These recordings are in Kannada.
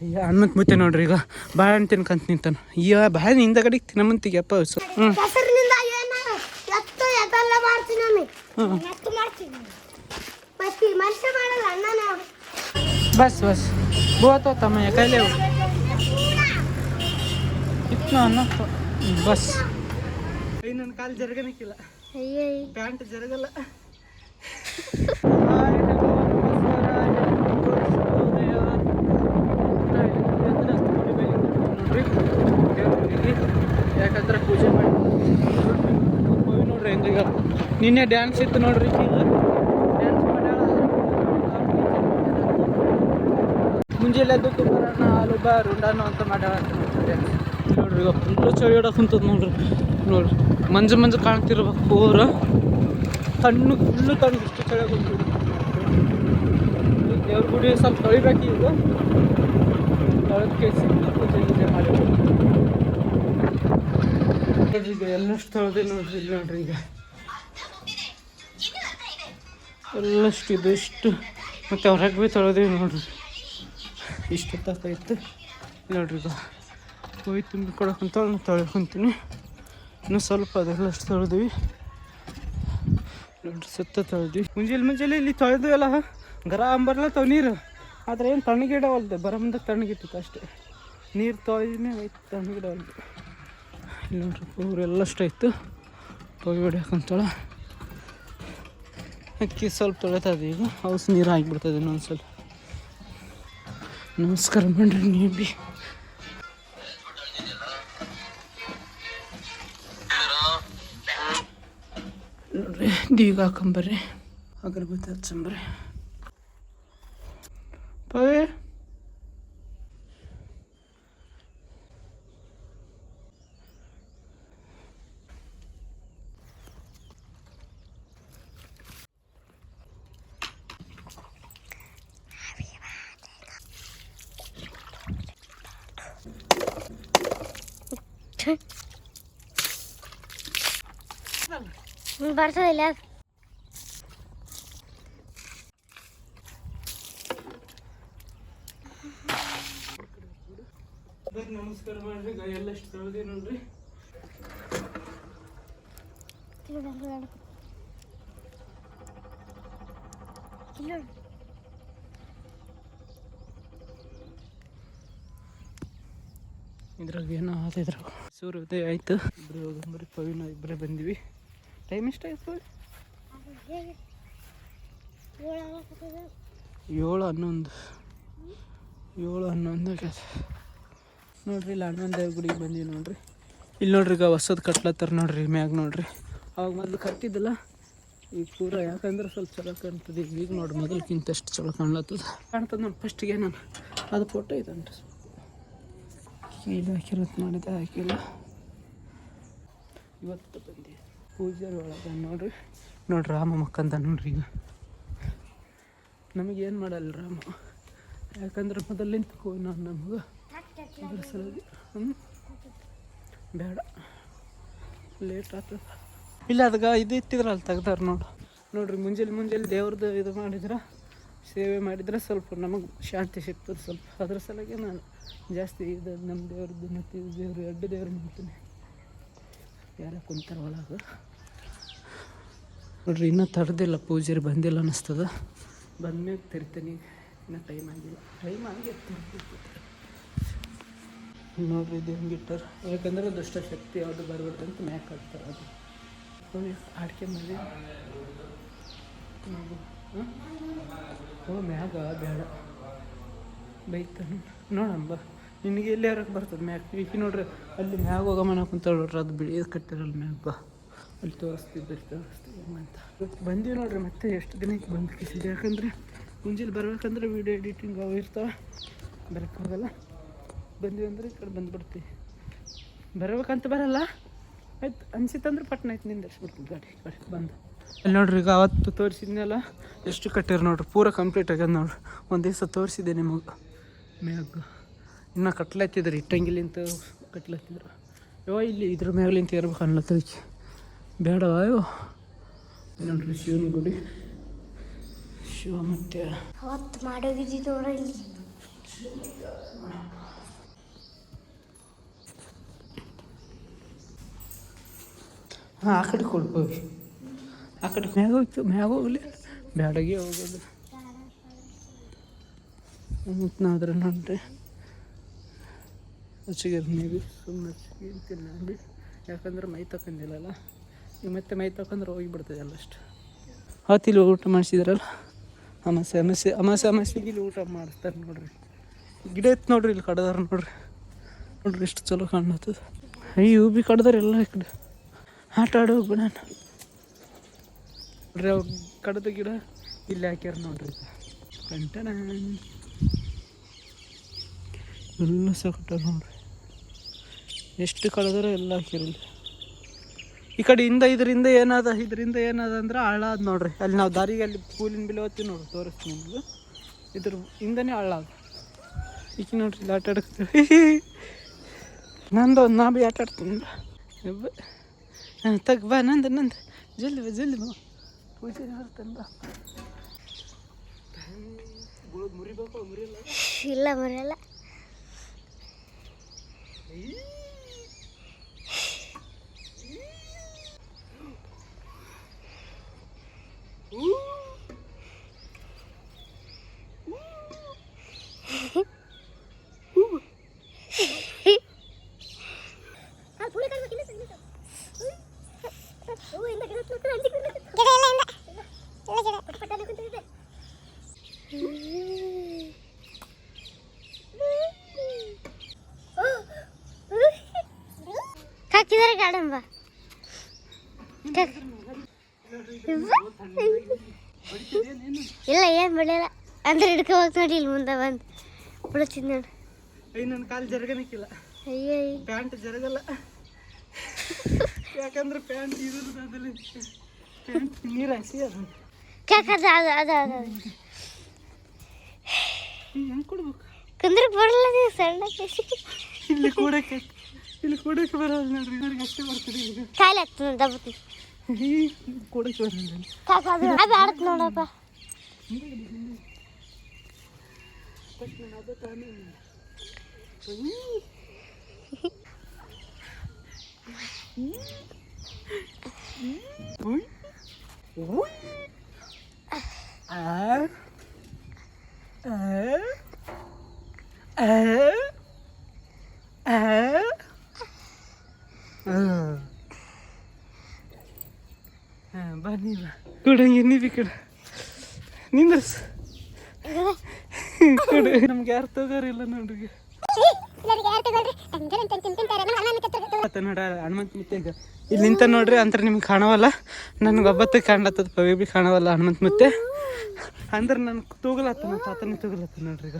ಅಯ್ಯ ಹನುಮಂತ ಮುತ್ತೆ ನೋಡ್ರಿ ಈಗ. ಬಾಳೆ ಹಣ್ಣು ತಿನ್ಕಂತ ನಿಂತಾನ ಅಯ್ಯ ಬಾಳೆ ಹಿಂದ ಕಡೆ ತಿನ್ನಮಂತಿಗೆ ಅಪ್ಪ ಹ್ಞೂ ಬಸ್ ಬಸ್. ಬೋತೋ ತಮ್ಮ ಕೈಲೆ ಬಸ್. ನನ್ನ ಕಾಲು ಜರಗನಕ್ಕಿಲ್ಲ. ಪ್ಯಾಂಟ್ ಜರಗಲ್ಲ. ಹೋಗಿ ಈಗ ನಿನ್ನೆ ಡ್ಯಾನ್ಸ್ ಇತ್ತು ನೋಡ್ರಿ. ಡ್ಯಾನ್ಸ್ ಮುಂಜಾನೆ ಎದ್ದು ಬರೋಣ ಹಾಲು ಬಾ ರುಂಡಾನು ಅಂತ ಡ್ಯಾನ್ಸ್ ನೋಡ್ರಿ ಈಗ ಫುಲ್ಲು ಚಳಿ ಹೊಡಕ್ ನೋಡ್ರಿ. ನೋಡ್ರಿ, ಮಂಜು ಮಂಜು ಕಾಣ್ತಿರ್ಬೇಕು ಪೂರ. ತಣ್ಣು ಫುಲ್ಲು ತಣ್ಣು ಇಷ್ಟು ಚಳಿ ಕುಂತಿದ್ರು ದೇವ್ರ ಗುಡಿ ಸ್ವಲ್ಪ ತೊಳಿಬೇಕು ಈಗ ತೊಳೆದ ಕೇಸಿ ಮಾಡಿ ನೋಡ್ರಿ ಈಗ ಎಲ್ಲಷ್ಟು ತೊಳೆದೆ ನೋಡ್ರಿ ಇಲ್ಲಿ ನೋಡ್ರಿ ಈಗ. ಎಲ್ಲಷ್ಟು ಇದು, ಇಷ್ಟು. ಮತ್ತು ಹೊರಗೆ ಭೀ ತೊಳೆದೇವಿ ನೋಡ್ರಿ. ಇಷ್ಟು ಹೊತ್ತಾಯ್ತು ನೋಡ್ರಿ ಈಗ. ಹೋಗಿ ತುಂಬಿ ಕೊಡಕ್ಕಂತ ತೊಳ್ಕೊಂತೀನಿ ಇನ್ನೂ ಸ್ವಲ್ಪ ಅದೆಲ್ಲಷ್ಟು ತೊಳೆದ್ವಿ. ನೋಡ್ರಿ, ಸುತ್ತ ತೊಳೆದ್ವಿ. ಮುಂಜಾನೆ ಮುಂಜಾನೆ ಇಲ್ಲಿ ತೊಳೆದ್ವಲ್ಲ? ಗರ ಅಂಬರ್ಲತ್ತವ ನೀರು. ಆದರೆ ಏನು ತಣ್ಣಗಿಡವಲ್ದು? ಬರ ಮುಂದೆ ತಣ್ಣಗಿಟ್ಟಿತ್ತು ಅಷ್ಟೇ. ನೀರು ತೊಳೆದಿನೇ ಆಯ್ತು ತಣ್ಣಗಿಡವಲ್ದು. ಇಲ್ಲಿ ನೋಡ್ರಿ, ಪೂರೆಲ್ಲ ಎಲ್ಲಷ್ಟು ಆಯ್ತು ತೊಳಿ ಅಕ್ಕಿ ಸ್ವಲ್ಪ ತೊಳಿತದೆ ಈಗ. ಹೌಸ್ ನೀರು ಹಾಕಿಬಿಡ್ತದೆ ಇನ್ನೊಂದು ಸ್ವಲ್ಪ ನಮಸ್ಕಾರ ಮಾಡ್ರಿ ನೀವು ಬಿ. ನೋಡ್ರಿ ದೀಗ ಹಾಕೊಂಬರ್ರಿ ಅಗರಬತ್ತಿ ಹಚ್ಚಂಬರ್ರಿ ಪವೇ. ಬರ್ತದಿಲ್ಲ ನಮಸ್ಕಾರ ಮಾಡ್ರಿ ಗಾಯ ಎಲ್ಲ ಎಷ್ಟು ತೊಳೆದಿ ನೋಡ್ರಿ ಇದ್ರಾಗ. ಏನೋ ಆತಿದ್ರಾಗ ಸೂರ್ಯೋದಯ ಆಯ್ತು. ಇಬ್ಬರು ಹೋಗಂಬರಿ ಪವಿನ ಇಬ್ಬರೇ ಬಂದಿವಿ. ಟೈಮ್ ಎಷ್ಟಾಯ್ತು ಏಳು ಹನ್ನೊಂದು. ಏಳು ಹನ್ನೊಂದು ಆಗ್ಯದ. ನೋಡ್ರಿ, ಇಲ್ಲಿ ಹನ್ನೊಂದು ದೇವ್ರ ಗುಡಿಗೆ ಬಂದೀವಿ ನೋಡ್ರಿ. ಇಲ್ಲಿ ನೋಡ್ರಿ ಈಗ ಹೊಸದು ಕಟ್ಲತ್ತಾರ ನೋಡ್ರಿ, ಮ್ಯಾಗ ನೋಡ್ರಿ. ಅವಾಗ ಮೊದಲು ಕಟ್ಟಿದ್ದಿಲ್ಲ, ಈಗ ಪೂರ ಯಾಕಂದ್ರೆ ಸ್ವಲ್ಪ ಚಲೋ ಕಾಣ್ತದೆ. ಈಗ ನೋಡ್ರಿ ಮೊದಲಕ್ಕಿಂತ ಅಷ್ಟು ಚಲೋ ಕಾಣ್ಲತ್ತದ. ಕಾಣ್ತದೆ ನಾನು ಫಸ್ಟಿಗೆ ನಾನು. ಅದು ಫೋಟೋ ಇದನ್ರಿ ಇದು ಹಾಕಿರೋದು ಮಾಡಿದೆ, ಹಾಕಿಲ್ಲ. ಇವತ್ತು ಬಂದಿ ಪೂಜೆ ಒಳಗೆ ನೋಡ್ರಿ. ನೋಡ್ರಿ ರಾಮ ಮಕ್ಕಂತ ನೋಡ್ರಿ ಈಗ. ನಮಗೇನು ಮಾಡಲ್ಲ ರಾಮ. ಯಾಕಂದ್ರೆ ಮೊದಲಿಂದ ಹೋಗಿ ನಾನು ನಮಗೆ. ಅದ್ರ ಸಲುವಾಗಿ ಬೇಡ. ಲೇಟ್ ಆಗ್ತದೆ. ಇಲ್ಲ ಅದಕ್ಕೆ ಇದು ಇತ್ತಿದ್ರಲ್ಲ ತೆಗ್ದಾರ ನೋಡು. ನೋಡ್ರಿ ಮುಂಜಾನೆ ಮುಂಜಾನೆ ದೇವ್ರದ್ದು ಇದು ಮಾಡಿದ್ರೆ, ಸೇವೆ ಮಾಡಿದ್ರೆ ಸ್ವಲ್ಪ ನಮಗೆ ಶಾಂತಿ ಸಿಗ್ತದೆ ಸ್ವಲ್ಪ. ಅದ್ರ ಸಲುವಾಗಿ ನಾನು ಜಾಸ್ತಿ ಇದು ನಮ್ಮ ದೇವ್ರದ್ದು ಮತ್ತು ದೇವರು ದೇವ್ರು ಎರಡು ದೇವ್ರು ಮಾಡ್ತೀನಿ. ಯಾರ ಕುಂತಾರ ಒಳಗೆ. ನೋಡ್ರಿ, ಇನ್ನೂ ತಡೆದಿಲ್ಲ ಪೂಜಾರಿ ಬಂದಿಲ್ಲ ಅನ್ನಿಸ್ತದ. ಬಂದ್ಮೇಲೆ ತೆರಿತೀನಿ, ಇನ್ನೂ ಟೈಮ್ ಆಗಿಲ್ಲ. ಟೈಮ್ ಆಗಿ ನೋಡ್ರಿ ಇದು ಹೆಂಗೆ ಇಟ್ಟಾರ. ಯಾಕಂದ್ರೆ ದುಷ್ಟ ಶಕ್ತಿ, ಯಾವುದು ಬರಬಾರ್ದು ಅಂತ ಮ್ಯಾಕ್ ಹಾಕ್ತಾರೆ ಅದು. ನೋಡಿ, ಅಡಿಕೆ ಮಾಡಿ ಓ, ಮ್ಯಾಗ ಬೇಡ. ಬೈತಾನೆ. ನೋಡಂಬ ನಿನಗೆ ಎಲ್ಲಿ ಯಾರಕ್ಕೆ ಬರ್ತದೆ ಮ್ಯಾಕ್? ಈಗ ನೋಡ್ರಿ, ಅಲ್ಲಿ ಮ್ಯಾಗ ಹೋಗೋ ಕುಂತ ನೋಡ್ರಿ, ಅದು ಬಿಳಿ ಕಟ್ಟಿರಲ್ಲ ಮ್ಯಾಗ, ಬಾ. ಅಲ್ಲಿ ತೋರಿಸ್ತಿದ್ದೆ ತೋರಿಸ್ತೀವಿ ಅಂತ. ಇವತ್ತು ಬಂದೀವಿ ನೋಡ್ರಿ ಮತ್ತೆ ಎಷ್ಟು ದಿನಕ್ಕೆ ಬಂದು ಕಿಸಿದೆ ಯಾಕಂದರೆ ಮುಂಜಾನೆ ಬರ್ಬೇಕಂದ್ರೆ ವೀಡಿಯೋ ಎಡಿಟಿಂಗ್ ಅವು ಇರ್ತಾವೆ. ಬರೋಕ್ಕಾಗಲ್ಲ. ಬಂದೀವಿ ಅಂದ್ರೆ ಈ ಕಡೆ ಬಂದುಬಿಡ್ತೀವಿ. ಬರಬೇಕಂತ ಬರಲ್ಲ. ಆಯ್ತು, ಅನ್ಸಿತ್ತಂದ್ರೆ ಪಟ್ನ ಆಯ್ತು ನಿಂದಿರ್ಸ್ಬಿಡ್ತೀವಿ ಗಾಡಿ ಕಡೆ ಬಂದು. ಅಲ್ಲಿ ನೋಡ್ರಿ ಈಗ ಅವತ್ತು ತೋರಿಸಿದ್ನಲ್ಲ, ಎಷ್ಟು ಕಟ್ಟಿರ ನೋಡ್ರಿ. ಪೂರ ಕಂಪ್ಲೀಟ್ ಆಗ್ಯದ ನೋಡ್ರಿ. ಒಂದು ದಿವಸ ತೋರಿಸಿದೆ ನಿಮಗೆ. ಮ್ಯಾಗ ಇನ್ನೂ ಕಟ್ಲತ್ತಿದ್ರಿ. ಇಟ್ಟಂಗಿಲಿಂತ ಕಟ್ಲತ್ತಿದ್ರು. ಯೋ ಇಲ್ಲಿ ಇದ್ರ ಮ್ಯಾಗ್ಲಿಂತ ಇರ್ಬೇಕು ಅನ್ಲತ್ತದಕ್ಕೆ ಬೇಡವಾ ಅಯ್ಯೋ ನೋಡ್ರಿ ಶಿವನ ಗುಡಿ. ಶಿವ ಮತ್ತೆ ಅವತ್ತು ಮಾಡೋಗಿದ್ದು ಇಲ್ಲಿ. ಹಾಂ ಆ ಕಡೆ ಕೊಡ್ಬೋದು ಆ ಕಡೆ ಮ್ಯಾಗ ಹೋಯ್ತು ಮ್ಯಾಗ ಹೋಗ್ಲಿ. ಬ್ಯಾಡಗೆ ಹೋಗೋದು. ಅದ್ರ ನೋಡ್ರಿ. ಹಚ್ಚಿಗೆ ನೀವು ಸುಮ್ಮನೆ ನೋಡಿ ಯಾಕಂದ್ರೆ ಮೈ ತಗೊಂಡಿಲ್ಲಲ್ಲ ಈಗ ಮತ್ತೆ ಮೈ ತಗೊಂಡ್ರೆ ಹೋಗಿಬಿಡ್ತದೆ ಅಲ್ಲಷ್ಟು ಹೊತ್ತಿಲ್ಲಿ ಊಟ ಮಾಡಿಸಿದ್ರಲ್ಲ? ಅಮಾಸೆ ಅಮಾಸೆ ಅಮಾಸೆ ಅಮಾಸೆಗೆ ಇಲ್ಲಿ ಊಟ ಮಾಡಿಸ್ತಾರೆ ನೋಡ್ರಿ. ಗಿಡ ಇತ್ತು ನೋಡ್ರಿ, ಇಲ್ಲಿ ಕಡ್ದಾರ ನೋಡ್ರಿ. ನೋಡ್ರಿ ಎಷ್ಟು ಚಲೋ ಕಾಣತ್ತದ ಅಯ್ಯೋ ಬಿ ಕಡ್ದಾರ ಎಲ್ಲ ಈ ಕಡೆ. ಆಟ ಆಡೋ ಬಿಡ ನೋಡ್ರಿ ಅವ್ರು ಕಡ್ದ ಗಿಡ ಇಲ್ಲಿ ಹಾಕ್ಯಾರ ನೋಡ್ರಿ. ಕಂಟನ ಎಲ್ಲ ಸಕಟ ನೋಡ್ರಿ. ಎಷ್ಟು ಕಳೆದ್ರೆ ಎಲ್ಲ ಹಾಕಿರಲಿ ಈ ಕಡೆ ಇಂದ ಇದರಿಂದ ಏನಾದ ಇದರಿಂದ ಏನಾದ ಅಂದ್ರೆ ಹಳ್ಳ ಅದು ನೋಡ್ರಿ. ಅಲ್ಲಿ ನಾವು ದಾರಿಗೆ ಅಲ್ಲಿ ಕೂಲಿನ ಬಿಲ್ ಹೋಗ್ತೀವಿ ನೋಡ್ರಿ ತೋರಿಸ್ತೀನಿ ನಿಮ್ಗೆ. ಇದ್ರ ಹಿಂದನೇ ಹಳ್ಳ ಅದು ಈಕಿ ನೋಡ್ರಿ ಇಲ್ಲಿ ಆಟ ಆಡಕ್ತೀವಿ ನಂದು ಒಂದು ನಾ ಬಿ ಆಟ ಆಡ್ತೀನಿ ಹಾಂ ತಗ ಬಾ ನಂದು ನಂದು. ಜಲ್ದಿ ಬಾ ಜಲ್ದಿ ಬಾ. ಪೂಜೆ ಮಾಡ್ತಾನೆ ಬಾ. ಮುರಿಬೇಕು ಮುರಿಯಲ್ಲ. ಇಲ್ಲ ಮರೆಯಲ್ಲ Ooh. ಅಂದ್ರೆ ಹಿಡ್ಕೊ ಹೋಗ್ತ ನೋಡಿ ಇಲ್ಲಿ ಮುಂದೆ ಬಂದು ಬಿಡುತ್ತೀನಿ ನೋಡಿ ಅಯ್ಯ ನನ್ನ ಕಾಲು ಜರಗನಕ್ಕಿಲ್ಲ ಅಯ್ಯೋ ಪ್ಯಾಂಟ್ ಜರಗಲ್ಲ ಯಾಕಂದ್ರೆ ಪ್ಯಾಂಟ್ ಇದ್ರದ್ದು ಅದಲ್ಲಿ ಪ್ಯಾಂಟ್ ನೀರು ಹಸಿ ಅದು ಕಾಕದ ಅದು ಅದು ಅದು ಹೆಂಗೆ ಕೊಡ್ಬೇಕು ಕುಂದ್ರಕ್ಕೆ ಬರಲ್ಲ ನೀವು ಸಣ್ಣ ಇಲ್ಲಿ ಕೂಡಕ್ಕೆ ಇಲ್ಲಿ ಕೂಡಕ್ಕೆ ಬರಲ್ಲ ನೋಡ್ರಿ ಇವ್ರಿಗೆ ಅಷ್ಟೇ ಬರ್ತದೆ ಈಗ ಕಾಯಿಲೆ ಆಗ್ತದೆ ದಬ್ಬತಿ ಈ ಕೂಡಕ್ಕೆ ಬರಲ್ಲ ಕಾಕ ಅದು ಅದು ಆಡತ್ ನೋಡಪ್ಪ പ്രശ്നങ്ങളൊക്കെ തോന്നുന്നില്ല Banila. Kurang ini pikir. Nindas. ನಮ್ಗೆ ಯಾರು ತಗೋರಿಲ್ಲ ನೋಡ್ರಿ. ಹನುಮಂತ ಇಲ್ಲಿ ನಿಂತ ನೋಡ್ರಿ ಅಂದ್ರೆ ನಿಮ್ಗೆ ಕಾಣವಲ್ಲ. ನನ್ಗೆ ಒಬ್ಬತ್ತೆ ಕಾಣ್ಲತ್ತದ ಪವಿ ಬಿ ಕಾಣವಲ್ಲ ಹನುಮಂತ ಮತ್ತೆ. ಅಂದ್ರೆ ನನ್ ತೂಗಲತ್ತ ತಾತನ ತೂಗಲತ್ತ ನೋಡ್ರಿ ಈಗ.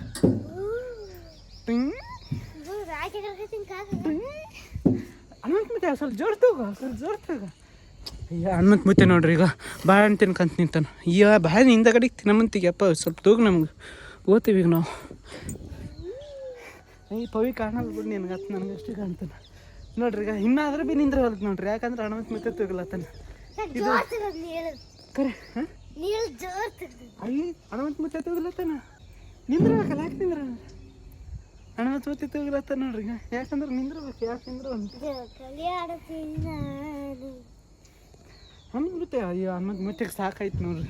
ಹನುಮಂತ ಮುತ್ತೆ ಸ್ವಲ್ಪ ಜೋರ್ ತೂಗ ಸ್ವಲ್ಪ ಜೋರ್ ತೂಗ. ಅಯ್ಯ ಹನುಮಂತ ಮುತ್ತೆ ನೋಡ್ರಿ ಈಗ. ಬಾಳೆಹಣ್ಣು ತಿನ್ಕಂತ ನಿಂತಾನ. ಅಯ್ಯ ಬಾಳೆ ಹಿಂದ ಕಡೆಗೆ ತಿನ್ನಮಂತಿಗೆ ಅಪ್ಪ ಸ್ವಲ್ಪ ತೂಗು ನಮ್ಗೆ. ಓದ್ತೀವಿ ಈಗ ನಾವು. ಈ ಪವಿ ಕಾಣಲ್ಲ ಬಿಡಿ ನಿನಗೆ ಹತ್ತು ನನಗೆ ಅಷ್ಟೇ ಕಾಣ್ತಾನೆ ನೋಡ್ರಿ ಈಗ ಇನ್ನಾದ್ರೂ ಭೀ ನಿಂದ್ರೆ ಹೊಲಕ್ಕೆ ನೋಡ್ರಿ ಯಾಕಂದ್ರೆ ಹನುಮಂತ ಮುತ್ತೆ ತೂಗಲತ್ತಾನ ಕರೆ ಹಾಂ? ಅಯ್ಯ ಹನುಮಂತ ಮುತ್ತೆ ತೂಗಲತ್ತಾನ ನಿಂದ್ರಬೇಕಲ್ಲ ಯಾಕೆ ನಿಂದ್ರ? ಹನುಮಂತ ಮುತ್ತೆ ತೂಗಲತ್ತಾನ ನೋಡ್ರಿ ಈಗ ಯಾಕಂದ್ರೆ ನಿಂದ್ರಬೇಕು ಯಾಕೆ ನಿಂದ್ರ ಹಣ್ಣು ಬಿಡುತ್ತೆ ಅಯ್ಯೋ ಹನುಮಂತ ಮುತ್ತೆಗೆ ಸಾಕಾಯ್ತು ನೋಡ್ರಿ.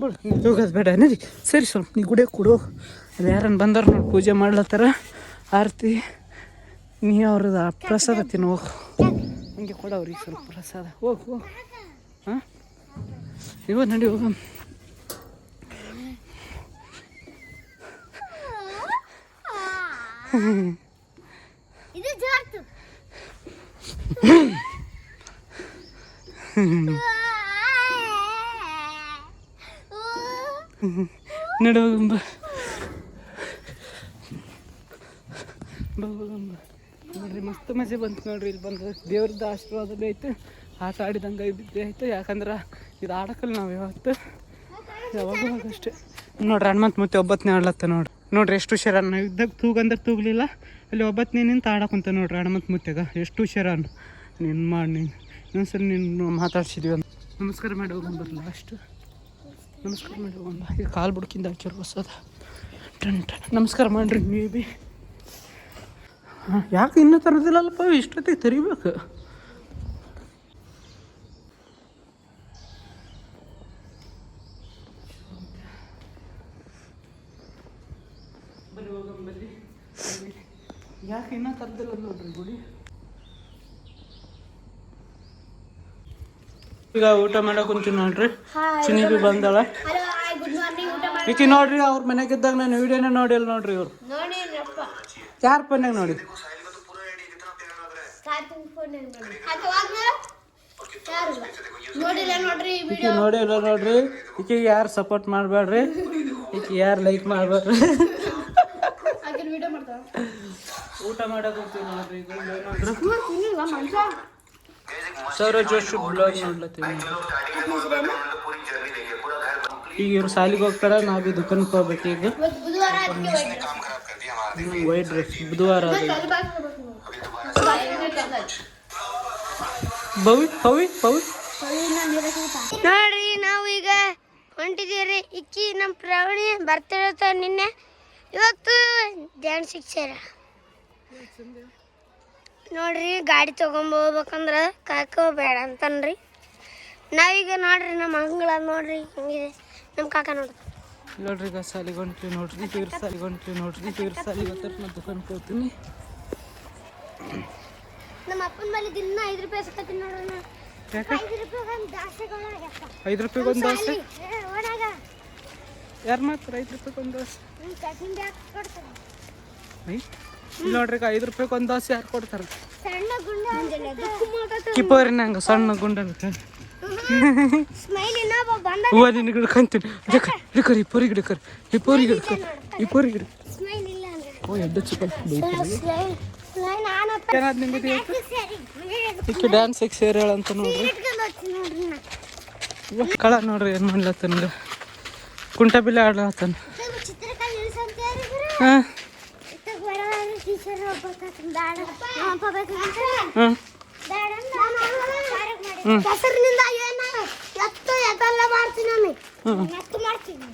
ಬಿಡು. ನೀ ತೂಗೋದು ಬೇಡ ನಡಿ. ಸರಿ ಸ್ವಲ್ಪ ನೀ ಗುಡೇ ಕೊಡು. ಅದು ಯಾರನ್ನು ಬಂದವ್ರು ನೋಡಿ ಪೂಜೆ ಮಾಡ್ಲತ್ತಾರ. ಆರತಿ ನೀ ಅವ್ರದ್ದು ಆ ಪ್ರಸಾದ ತಿನ್ನು ಹೋಗು. ಹಂಗೆ ಕೊಡ ಅವ್ರಿಗೆ ಸ್ವಲ್ಪ ಪ್ರಸಾದ. ಹೋಗು ಹೋಗು. ಹಾಂ? ಇವ ನಡಿ ಹೋಗ. ಇದು ಜೋರ್ತು ನಡಿ ಹೋಗಂಬ ಬಾ ಹೋಗಂಬ ನೋಡ್ರಿ, ಮಸ್ತ್ ಮಜೆ ಬಂತು ನೋಡ್ರಿ, ಇಲ್ಲಿ ಬಂದು. ದೇವ್ರದ್ದು ಆಶೀರ್ವಾದ ಆಯ್ತು ಆಟ ಆಡಿದಂಗೆ ಬಿದ್ದೆ ಆಯ್ತು ಯಾಕಂದ್ರೆ ಇದು ಆಡಕಲ್ಲ ನಾವು ಯಾವತ್ತು. ಯಾವಾಗ ಅಷ್ಟೇ ನೋಡ್ರಿ, ಹನುಮಂತ ಮತ್ತೆ ಒಬ್ಬತ್ತನೇ ಆಡ್ಲತ್ತ ನೋಡ್ರಿ. ನೋಡ್ರಿ, ಎಷ್ಟು ಹುಷಾರ. ನಾವು ಇದ್ದಾಗ ತೂಗಂದ್ರೆ ತೂಗಲಿಲ್ಲ. ಅಲ್ಲಿ ಒಬ್ಬತ್ತನೇ ನಿಂತ ಆಡಕ್ಕಂತ ನೋಡ್ರಿ ಹನುಮಂತ ಮುತ್ತೆಗ ಎಷ್ಟು ಹುಷಾರ. ನೀನು ಮಾಡಿ, ನೀನು ಇನ್ನೊಂದ್ಸಲ ನೀನು ಮಾತಾಡ್ಸಿದ್ವಿ ಅಂತ. ನಮಸ್ಕಾರ ಮಾಡಿ ಹೋಗೋಣ ಬರಲ್ಲ ಅಷ್ಟು. ನಮಸ್ಕಾರ ಮಾಡಿ ಒಂದು ಈಗ ಕಾಲು ಬುಡ್ಕಿಂದ ಹಾಕಿರೋ ಹೊಸದ. ಟನ್. ನಮಸ್ಕಾರ ಮಾಡಿರಿ, ನೀವು ಬಿ. ಹಾಂ, ಯಾಕೆ ಇನ್ನೂ ತರೋದಿಲ್ಲಲ್ಲಪ್ಪ, ಇಷ್ಟೊತ್ತಿಗೆ ತರಿಬೇಕು ಬರೀ ಹೋಗಂಬಲ್ಲಿ ಯಾಕೆ ಇನ್ನೂ ತರದಿಲ್ಲ ನೋಡ್ರಿ ಗುಡಿ ಈಗ ಊಟ ಮಾಡಕ್ ಕುಂತೀವಿ ನೋಡ್ರಿ. ಚಿನ್ನಿ ಬಿ ಬಂದಾಳ. ಈಕಿ ನೋಡ್ರಿ ಅವ್ರ ಮನೆಗಿದ್ದಾಗ ನಾನು ವಿಡಿಯೋನೇ ನೋಡಿಲ್ಲ ನೋಡ್ರಿ ಇವ್ರು. ಯಾರ ಪನ್ಯಾಗ ನೋಡಿ? ಈಕಿ ನೋಡಿಲ್ಲ ನೋಡ್ರಿ ಈಕಿಗೆ ಯಾರು ಸಪೋರ್ಟ್ ಮಾಡಬೇಡ್ರಿ ಈಕಿ ಯಾರು ಲೈಕ್ ಮಾಡಬೇಡ್ರಿ ಊಟ ಮಾಡಕ್ ಹೋಗ್ತೀವಿ ನೋಡ್ರಿ ಈಗ ಏನಾದ್ರು ತಿನ್ನಿಲ್ಲ ಮನುಷ್ಯ ಸೌರ ಜೋಶಿ ಬ್ಲಾಗ್ ನೋಡ್ಲತ್ತೀವಿ ಈಗ ಇವ್ರು ಸಾಲಿಗೆ ಹೋಗ್ತಾರ, ನಾವು ಬಿ ದುಕಾನ್ಗೆ ಹೋಗ್ಬೇಕು ಈಗ. ವೈಟ್ ಡ್ರೆಸ್ ಬುಧವಾರ ಪವಿ ಪವಿ ಪವಿ ನೋಡ್ರಿ ನಾವು ಈಗ ಹೊಂಟಿದ್ದೀರಿ ಇಕ್ಕಿ ನಮ್ಮ ಪ್ರಾವಣಿ ಬರ್ತಿರತ್ತ ನಿನ್ನೆ. ಇವತ್ತು ಡ್ಯಾನ್ಸ್ ಶಿಕ್ಷರ. ನೋಡ್ರಿ ಗಾಡಿ ತೊಗೊಂಬೋಗ್ಬೇಕಂದ್ರೆ ಕಾಕ ಬೇಡ ಅಂತನ್ರಿ. ನಾವೀಗ ನೋಡ್ರಿ ನಮ್ಮ ಅಂಗಳ ನೋಡ್ರಿ ಹಿಂಗಿದೆ ನಮ್ಮ ಕಾಕ ನೋಡ್ರಿ. ನೋಡ್ರಿ ಈಗ ಸಾಲಿಗೆ ಹೊಂಟ್ರಿ ನೋಡ್ರಿ ತೀರ್ ಸಾಲಿ ಹೊಂಟ್ರಿ ನೋಡ್ರಿ ತೀರ್ ಸಾಲಿ ನಾನು ದುಕಾನ್ಗೆ ಹೋಗ್ತೀನಿ. ನಮ್ಮ ಅಪ್ಪನ ಮೇಲೆ ದಿನ ಐದು ರೂಪಾಯಿ ಸಿಗ್ತೈತಿ ನೋಡ್ರಿ ಐದು ರೂಪಾಯಿ ಒಂದು ದೋಸೆ ಯಾರು ಮಾಡ್ತಾರೆ ಐದು ರೂಪಾಯಿ ಒಂದು ದೋಸೆ? ನೋಡ್ರಿ ಈಗ ಐದು ರೂಪಾಯಿಗೆ ಒಂದು ದೋಸೆ ಯಾರು ಕೊಡ್ತಾರೆ? ಗುಂಡ ಕಿಪ್ಪೋರಿ ನಂಗೆ ಸಣ್ಣ ಗುಂಡ ಬಂದ ಹೂವ ನಿನ್ನ ಗಿಡಕಂತೀನಿ ಗಿಡ ಕರ್ ಇಪ್ಪರಿ ಈ ಇಪ್ಪರಿ ಗಿಡಕರ್ ಈ ಪೋರಿ ಗಿಡ ಸ್ಮೈಲ್ ಇಲ್ಲ ಅಂದ್ರೆ. ಓ ಎಡ್ಡು ಏನಾದ್ ನಿಮ್ಗೆ ಈಕೆ ಸೇರ್ಯಾಳ ಅಂತ ನೋಡ್ರಿ. ಕಳ ನೋಡ್ರಿ ಏನು ಮಾಡ್ಲತ್ತನ್ಗ ಕುಂಟ ಬಿಲ್ಲೆ ಆಡ್ಲತ್ತನ. ಹಾಂ. ಹೆಸರಿನಿಂದ ಏನು? ಎತ್ತು ಎದೆಲ್ಲ ಮಾಡ್ತೀನಿ ಹ್ಮ್. ಎತ್ತು ಮಾಡ್ತೀನಿ.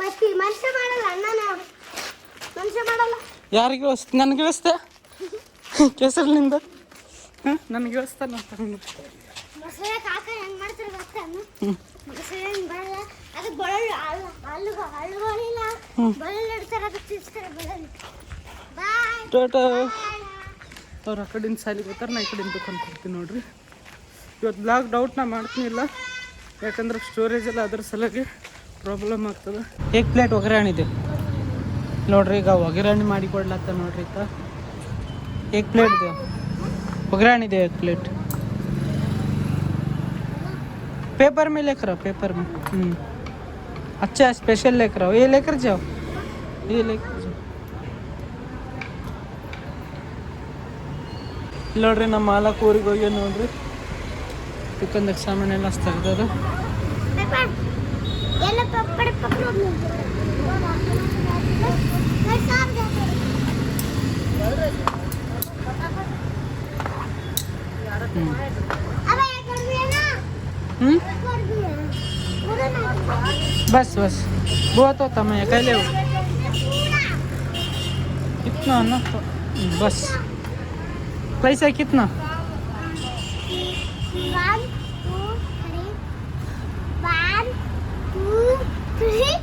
ಮತ್ತೆ ಮನುಷ್ಯ ಮಾಡಲ್ಲ ಅಣ್ಣ ನಾವು ಮನುಷ್ಯ ಮಾಡಲ್ಲ. ಯಾರಿಗೆ ವ್ಯವಸ್ಥೆ? ನನಗೆ ವ್ಯವಸ್ಥೆ? ಕೆಸರಿನಿಂದ? ಹಾಂ ನನಗೆ ವ್ಯವಸ್ಥೆ ಮೊಸಳೆ ಕಾಕ ಹೆಂಗೆ ಮಾಡ್ತಾರೆ ಗೊತ್ತಾ ಮೊಸಳೆ ಹೆಂಗ್ ಬರಲ್ಲ ಅದಕ್ಕೆ ಬಳಲು ಅಲ್ಲು ಅಲ್ಲು ಅಲ್ಲುಗಳಿಲ್ಲ. ಬಳಲು ಇಡ್ತಾರೆ ಅದಕ್ಕೆ ತಿರ್ಸ್ತಾರೆ ಬಳಲು ಟಾಟಾ. ಅವ್ರು ಆ ಕಡೆಯಿಂದ ಸಾಲಿಗೆ ಹೋಗ್ತಾರೆ ನಾ ಈ ಕಡೆಯಿಂದ ಬೇಕು ನೋಡ್ರಿ. ಇವತ್ತು ಬ್ಲಾಗ್ ಡೌಟ್ ನಾ ಮಾಡ್ತೀನಿಲ್ಲ ಯಾಕಂದ್ರೆ ಸ್ಟೋರೇಜ್ ಎಲ್ಲ ಅದ್ರ ಸಲುವಾಗಿ ಪ್ರಾಬ್ಲಮ್ ಆಗ್ತದೆ. ಏಕ್ ಪ್ಲೇಟ್ ಒಗ್ಗರಣೆ ಇದೆ. ನೋಡ್ರಿ, ಈಗ ಒಗ್ಗರಣೆ ಮಾಡಿ ಕೊಡ್ಲತ್ತ ನೋಡ್ರಿ ಈಗ. ಏಕ್ ಪ್ಲೇಟ್ ಇದೆ. ಒಗ್ಗರಣೆ ಇದೆ ಏಕ್ ಪ್ಲೇಟ್ ಪೇಪರ್ ಮೇ ಲೇಖರ ಪೇಪರ್ ಮೇ. ಹ್ಞೂ ಅಚ್ಚಾ ಸ್ಪೆಷಲ್ ಲೇಖರ. ಏ ಲೇಖರ್ ಜಾವ್ ಏ, ಲೇಖ ನೋಡ್ರಿ, ನಮ್ಮ ಮಾಲಕ್ ಊರಿಗೆ ಹೋಗಿ ನೋಡ್ರಿ. ಇಕ್ಕಂದಕ್ಕೆ ಸಾಮಾನು ಎಲ್ಲ ತೆಗ್ದಾರ બસ ಬಸ್ ಬಸ್. તો તમે કઈ લેવું ઇતનો ન पैसा कितना One, two, three. One, two, three,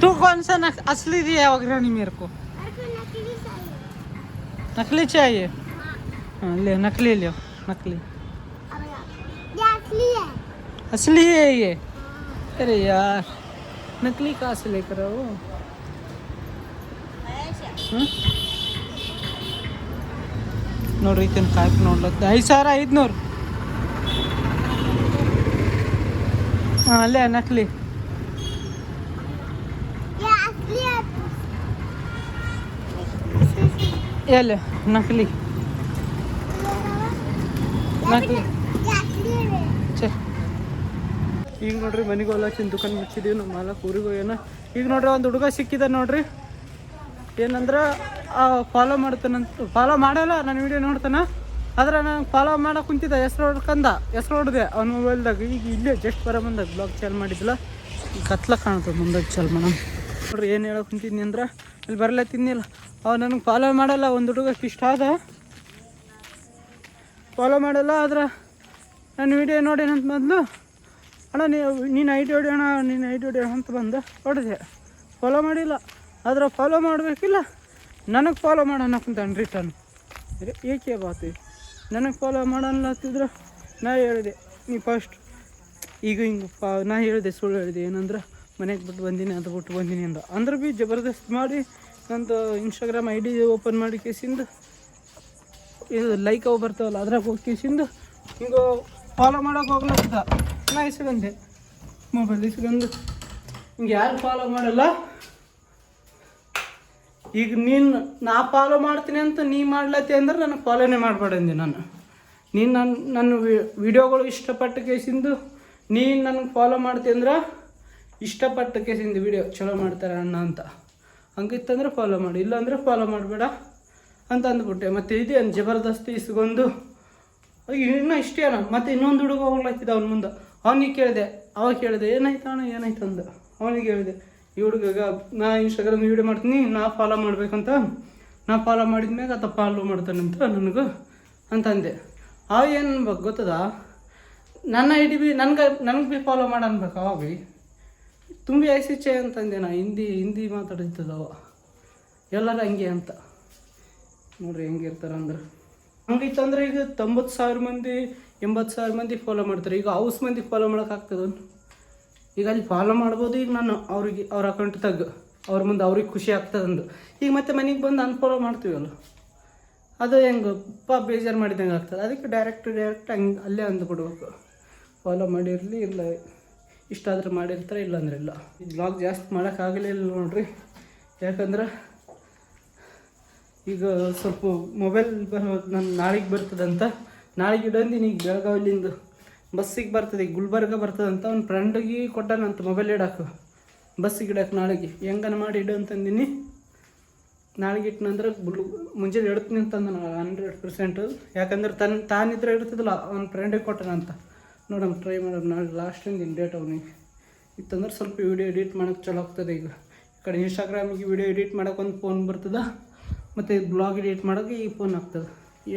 तू कौन सा नक, असली दिया वगैरह मेरे को मेरे को नकली चाहिए. नकली चाहिए हाँ ले नकली ले नकली अब ये असली है. असली है ये अरे यार नकली कहाँ से लेकर आओ ಹ್ಮ್? ನೋಡ್ರಿ ಈತನ ಕಾಯ್ಕ್ ನೋಡ್ಲತ್ತ ಐದು ಸಾವಿರ ಐದುನೂರು ಹಾಂ ಅಲ್ಲೇ ನಕಲಿ ಎಲ್ಲಿ? ನಕಲಿ. ಈಗ ನೋಡ್ರಿ ಮನೆಗೆ ಹೊಲ ಚಿನ್ ದುಕಾನ್ ಮುಚ್ಚಿದೀವಿ, ನಮ್ಮ ಮಾಲ ಏನ. ಈಗ ನೋಡ್ರಿ ಒಂದು ಹುಡುಗ ಸಿಕ್ಕಿದ ನೋಡ್ರಿ. ಏನಂದ್ರೆ ಫಾಲೋ ಮಾಡ್ತಾನಂತ ಫಾಲೋ ಮಾಡಲ್ಲ ನನ್ನ ವಿಡಿಯೋ ನೋಡ್ತಾನ. ಆದ್ರೆ ನಾನು ಫಾಲೋ ಮಾಡಕ್ಕೆ ಕುಂತಿದ್ದ ಹೆಸ್ರು ಹೊಡ್ಕಂದ ಹೆಸ್ರು ಹೊಡ್ದೆ ಅವ್ನ ಮೊಬೈಲ್ದಾಗ ಈಗ ಇಲ್ಲೇ ಜಸ್ಟ್ ಬರ ಬಂದಾಗ ಬ್ಲಾಗ್ ಚಾಲು ಮಾಡಿದ್ಲ ಕತ್ಲ ಕಾಣ್ತದೆ ಮುಂದಾಗ ಚಾಲು ಮಾಡೋಣ ನೋಡ್ರಿ ಏನು ಹೇಳಕ್ ಕುಂತಿದ್ನಿ ಅಂದ್ರೆ ಇಲ್ಲಿ ತಿನ್ನಿಲ್ಲ. ಅವ ನನಗೆ ಫಾಲೋ ಮಾಡಲ್ಲ, ಒಂದು ಹುಡುಗಕ್ಕೆ ಇಷ್ಟ ಆದ. ಫಾಲೋ ಮಾಡಲ್ಲ, ಆದ್ರೆ ನನ್ನ ವಿಡಿಯೋ ನೋಡೇನಂತ ಮೊದಲು, ಅಣ್ಣ ನೀನು ಐ ಡಿ ಹೊಡಿಯೋಣ ನೀನು ಐ ಡಿ ಹೊಡಿಯೋಣ ಅಂತ ಬಂದು. ಹೊಡೆದೆ ಫಾಲೋ ಮಾಡಿಲ್ಲ. ಆದ್ರೆ ಫಾಲೋ ಮಾಡಬೇಕಿಲ್ಲ, ನನಗೆ ಫಾಲೋ ಮಾಡೋಣ ಕುಂತಾನೆ ರಿಟರ್ನ್. ಏಕೆ ಬಾತಿ? ನನಗೆ ಫಾಲೋ ಮಾಡೋಣ ಅಂತಿದ್ರು, ನಾ ಹೇಳಿದೆ, ನೀ ಫಸ್ಟ್ ಈಗ ಹಿಂಗೆ ನಾ ಹೇಳಿದೆ, ಸುಳ್ಳು ಹೇಳಿದೆ, ಏನಂದ್ರೆ ಮನೆಗೆ ಬಿಟ್ಟು ಬಂದೀನಿ, ಅದು ಬಿಟ್ಟು ಬಂದೀನಿ ಅಂದ. ಅಂದ್ರೆ ಭೀ ಜಬರ್ದಸ್ತ್ ಮಾಡಿ ನಂದು ಇನ್ಸ್ಟಾಗ್ರಾಮ್ ಐ ಡಿ ಓಪನ್ ಮಾಡಿ ಕೇಸಿಂದು. ಇದು ಲೈಕ್ ಅವು ಬರ್ತಾವಲ್ಲ, ಅದ್ರಾಗ ಹೋಗಿ ಕೇಸಿಂದು. ಹಿಂಗೆ ಫಾಲೋ ಮಾಡೋಕೆ ಹೋಗ್ಲತ್ತ ನಾ ಇಸ್ಕೊಂಡೆ ಮೊಬೈಲ್ ಇಸ್ಕೊಂಡು ಹಿಂಗೆ ಯಾರು ಫಾಲೋ ಮಾಡಲ್ಲ? ಈಗ ನೀನು ನಾ ಫಾಲೋ ಮಾಡ್ತೀನಿ ಅಂತ ನೀ ಮಾಡ್ಲತ್ತಿ ಅಂದ್ರೆ ನನಗೆ ಫಾಲೋನೇ ಮಾಡಬೇಡಂದೆ ನಾನು. ನೀನು ನನ್ನ ನನ್ನ ವಿಡಿಯೋಗಳು ಇಷ್ಟಪಟ್ಟು ಕೇಸಿಂದು, ನೀನು ನನಗೆ ಫಾಲೋ ಮಾಡ್ತಿ ಅಂದ್ರೆ ಇಷ್ಟಪಟ್ಟ ಕೇಸಿಂದ ವಿಡಿಯೋ ಚಲೋ ಮಾಡ್ತಾರೆ ಅಣ್ಣ ಅಂತ. ಹಂಗಿತ್ತಂದ್ರೆ ಫಾಲೋ ಮಾಡಿ, ಇಲ್ಲಾಂದರೆ ಫಾಲೋ ಮಾಡಬೇಡ ಅಂತ ಅಂದ್ಬಿಟ್ಟೆ. ಮತ್ತು ಇದೇನು ಜಬರ್ದಸ್ತಿ ಇಸ್ಕೊಂಡು ಇನ್ನೂ ಇಷ್ಟೇ ಅಣ್ಣ. ಮತ್ತು ಇನ್ನೊಂದು ಹುಡುಗ ಹೋಗ್ಲತ್ತಿದ್ದ ಅವ್ನ ಮುಂದೆ. ಅವನಿಗೆ ಕೇಳಿದೆ, ಅವಾಗ ಕೇಳಿದೆ, ಏನಾಯ್ತು ಅಣ್ಣ, ಏನಾಯ್ತು? ಅಂದ. ಅವನಿಗೆ ಹೇಳಿದೆ, ಈ ಹುಡುಗ ನಾ ಇನ್ಸ್ಟಾಗ್ರಾಮ್ ವೀಡಿಯೋ ಮಾಡ್ತೀನಿ, ನಾ ಫಾಲೋ ಮಾಡ್ಬೇಕಂತ. ನಾ ಫಾಲೋ ಮಾಡಿದ್ಮ್ಯಾಗ ಆತ ಫಾಲೋ ಮಾಡ್ತಾನೆ ಅಂತ ನನಗೂ ಅಂತಂದೆ ಅವ ಏನು ಗೊತ್ತದ? ನನ್ನ ಐ ಡಿ ಬಿ, ನನ್ಗೆ, ನನಗೆ ಬಿ ಫಾಲೋ ಮಾಡಿ ಅನ್ಬೇಕು ಅವಾಗ ತುಂಬಿ ಐಸಿಚೆ ಅಂತಂದೆ ನಾ, ಹಿಂದಿ ಹಿಂದಿ ಮಾತಾಡಿದ್ದದವ ಎಲ್ಲರೂ ಹಂಗೆ ಅಂತ. ನೋಡ್ರಿ ಹೆಂಗಿರ್ತಾರೆ ಅಂದ್ರೆ. ಹಂಗಿತ್ತಂದ್ರೆ ಈಗ ತೊಂಬತ್ತು ಸಾವಿರ ಮಂದಿ, ಎಂಬತ್ತು ಸಾವಿರ ಮಂದಿ ಫಾಲೋ ಮಾಡ್ತಾರೆ. ಈಗ ಹೌಸ್ ಮಂದಿ ಫಾಲೋ ಮಾಡೋಕ್ಕಾಗ್ತದ ಈಗ ಅಲ್ಲಿ ಫಾಲೋ ಮಾಡ್ಬೋದು ಈಗ ನಾನು ಅವ್ರಿಗೆ, ಅವ್ರ ಅಕೌಂಟ್ ತೆಗ್. ಅವ್ರ ಮುಂದೆ ಅವ್ರಿಗೆ ಖುಷಿ ಆಗ್ತದಂದು ಈಗ ಮತ್ತೆ ಮನೆಗೆ ಬಂದು ಅನ್ಫಾಲೋ ಮಾಡ್ತೀವಲ್ಲ? ಅದು ಹೆಂಗೆ ಪಾ ಬೇಜಾರು ಮಾಡಿದಂಗೆ ಆಗ್ತದೆ. ಅದಕ್ಕೆ ಡೈರೆಕ್ಟ್ ಡೈರೆಕ್ಟ್ ಹಂಗೆ ಅಲ್ಲೇ ಅಂದ್ಬಿಡ್ಬೇಕು. ಫಾಲೋ ಮಾಡಿರಲಿ ಇಲ್ಲ. ಇಷ್ಟ ಆದ್ರೆ ಮಾಡಿರ್ತಾರೆ, ಇಲ್ಲಾಂದ್ರೆ ಇಲ್ಲ. ಈ ಬ್ಲಾಗ್ ಜಾಸ್ತಿ ಮಾಡೋಕ್ಕಾಗಲಿಲ್ಲ ನೋಡ್ರಿ. ಯಾಕಂದ್ರೆ ಈಗ ಸ್ವಲ್ಪ ಮೊಬೈಲ್ ಬರೋ ನಾನು ನಾಳೆಗೆ ಬರ್ತದಂತ. ನಾಳೆಗೆ ಇಡಂದಿನಿ ಈಗ ಬೆಳಗಾವಿಲಿಂದ. ಬಸ್ಸಿಗೆ ಬರ್ತದೆ, ಈಗ ಗುಲ್ಬರ್ಗ ಬರ್ತದಂತ ಅವ್ನ ಫ್ರೆಂಡಿಗೆ ಕೊಟ್ಟಾನಂತ ಮೊಬೈಲ್ ಇಡಕ್ಕೆ. ಬಸ್ಸಿಗೆ ಇಡಕ್ಕೆ ನಾಳೆಗೆ. ಹೆಂಗನ ಮಾಡಿ ಇಡು ಅಂತಂದಿನಿ. ನಾಳೆಗೆ ಇಟ್ಟನಂದ್ರೆ ಗುಲ್ ಮುಂಜಾನೆ ಇಡ್ತೀನಿ ಅಂತಂದ ಹಂಡ್ರೆಡ್ ಪರ್ಸೆಂಟು ಯಾಕಂದ್ರೆ ತನ್ನ ತಾನಿದ್ರೆ ಇಡ್ತಿದ್ದಿಲ್ಲ ಅವ್ನ ಫ್ರೆಂಡಿಗೆ ಕೊಟ್ಟಾನಂತ ನೋಡಮ್ ಟ್ರೈ ಮಾಡೋಣ. ನಾಳೆ ಲಾಸ್ಟ್ ಇನ್ ಡೇಟ್ ಅವನಿಗೆ. ಇತ್ತಂದ್ರೆ ಸ್ವಲ್ಪ ವೀಡಿಯೋ ಎಡಿಟ್ ಮಾಡೋಕ್ಕೆ ಚಲೋ ಆಗ್ತದೆ ಈಗ. ಈ ಕಡೆ ಇನ್ಸ್ಟಾಗ್ರಾಮಿಗೆ ವೀಡಿಯೋ ಎಡಿಟ್ ಮಾಡೋಕೆ ಒಂದು ಫೋನ್ ಬರ್ತದೆ, ಮತ್ತು ಬ್ಲಾಗ್ ಎಡಿಟ್ ಮಾಡೋಕೆ ಈ ಫೋನ್ ಆಗ್ತದೆ.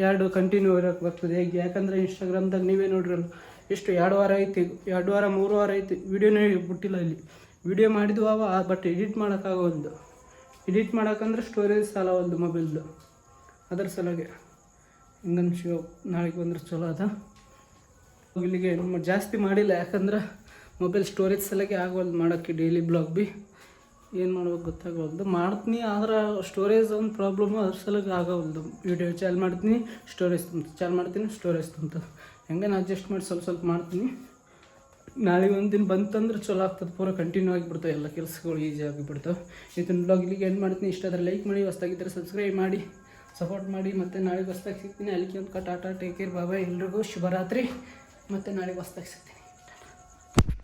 ಎರಡು ಕಂಟಿನ್ಯೂ ಇರೋಕೆ ಬರ್ತದೆ. ಈಗ ಯಾಕಂದರೆ ಇನ್ಸ್ಟಾಗ್ರಾಮ್ದಾಗ ನೀವೇ ನೋಡಿರಲ್ಲ, ಎಷ್ಟು ಎರಡು ವಾರ ಐತಿ ಎರಡು ವಾರ, ಮೂರು ವಾರ ಐತಿ. ವೀಡಿಯೋನೇ ಬಿಟ್ಟಿಲ್ಲ ಇಲ್ಲಿ. ವೀಡಿಯೋ ಮಾಡಿದ್ವು ಅವ ಬಟ್ ಎಡಿಟ್ ಮಾಡೋಕ್ಕಾಗೋದು ಎಡಿಟ್ ಮಾಡೋಕ್ಕಂದ್ರೆ ಸ್ಟೋರೇಜ್ ಸಾಲ ಒಂದು ಮೊಬೈಲ್ದು ಅದರ ಸಲುವಾಗಿ ಹಿಂಗನ್ ಶಿವ, ನಾಳೆಗೆ ಬಂದ್ರೆ ಚಲೋ ಅದ. ಇಲ್ಲಿಗೆ ಜಾಸ್ತಿ ಮಾಡಿಲ್ಲ. ಯಾಕಂದ್ರೆ ಮೊಬೈಲ್ ಸ್ಟೋರೇಜ್ ಸಲಕ್ಕೆ ಆಗವಲ್ದು ಮಾಡೋಕ್ಕೆ ಡೈಲಿ ಬ್ಲಾಗ್ ಬಿ. ಏನು ಮಾಡ್ಬೇಕು ಗೊತ್ತಾಗವಲ್ದು ಮಾಡ್ತೀನಿ, ಆದ್ರೆ ಸ್ಟೋರೇಜ್ ಒಂದು ಪ್ರಾಬ್ಲಮ್ಮು ಅದ್ರ ಸಲಕ್ಕೆ ಆಗವಲ್ದು ವೀಡಿಯೋ ಚಾಲ್ ಮಾಡ್ತೀನಿ ಸ್ಟೋರೇಜ್ ತುಂಬ ಚಾಲ್ ಮಾಡ್ತೀನಿ ಸ್ಟೋರೇಜ್ ತುಂಬ ಹೆಂಗೆ ಅಡ್ಜಸ್ಟ್ ಮಾಡಿ ಸ್ವಲ್ಪ ಸ್ವಲ್ಪ ಮಾಡ್ತೀನಿ. ನಾಳೆ ಒಂದು ದಿನ ಬಂತಂದ್ರೆ ಚಲೋ ಆಗ್ತದೆ. ಪೂರ ಕಂಟಿನ್ಯೂ ಆಗಿಬಿಡ್ತಾವೆ ಎಲ್ಲ ಕೆಲಸಗಳು ಈಸಿ ಆಗಿಬಿಡ್ತಾವೆ. ಇದನ್ನ ಬ್ಲಾಗ್ ಇಲ್ಲಿಗೆ ಏನು ಮಾಡ್ತೀನಿ. ಇಷ್ಟ ಆದರೆ ಲೈಕ್ ಮಾಡಿ ಹೊಸ್ದಾಗಿದ್ದರೆ ಸಬ್ಸ್ಕ್ರೈಬ್ ಮಾಡಿ ಸಪೋರ್ಟ್ ಮಾಡಿ. ಮತ್ತು ನಾಳೆ ಹೊಸ್ದಾಗಿ ಸಿಗ್ತೀನಿ. ಅಲ್ಲಿಗೆ ಒಂದು ಟಾಟಾ ಟೇಕ್ ಕೇರ್ ಬಾಬಾ ಎಲ್ರಿಗೂ ಶುಭರಾತ್ರಿ. ಮತ್ತು ನಾಳೆ ಹೊಸ್ದಾಗಿ ಸಿಗ್ತೀನಿ.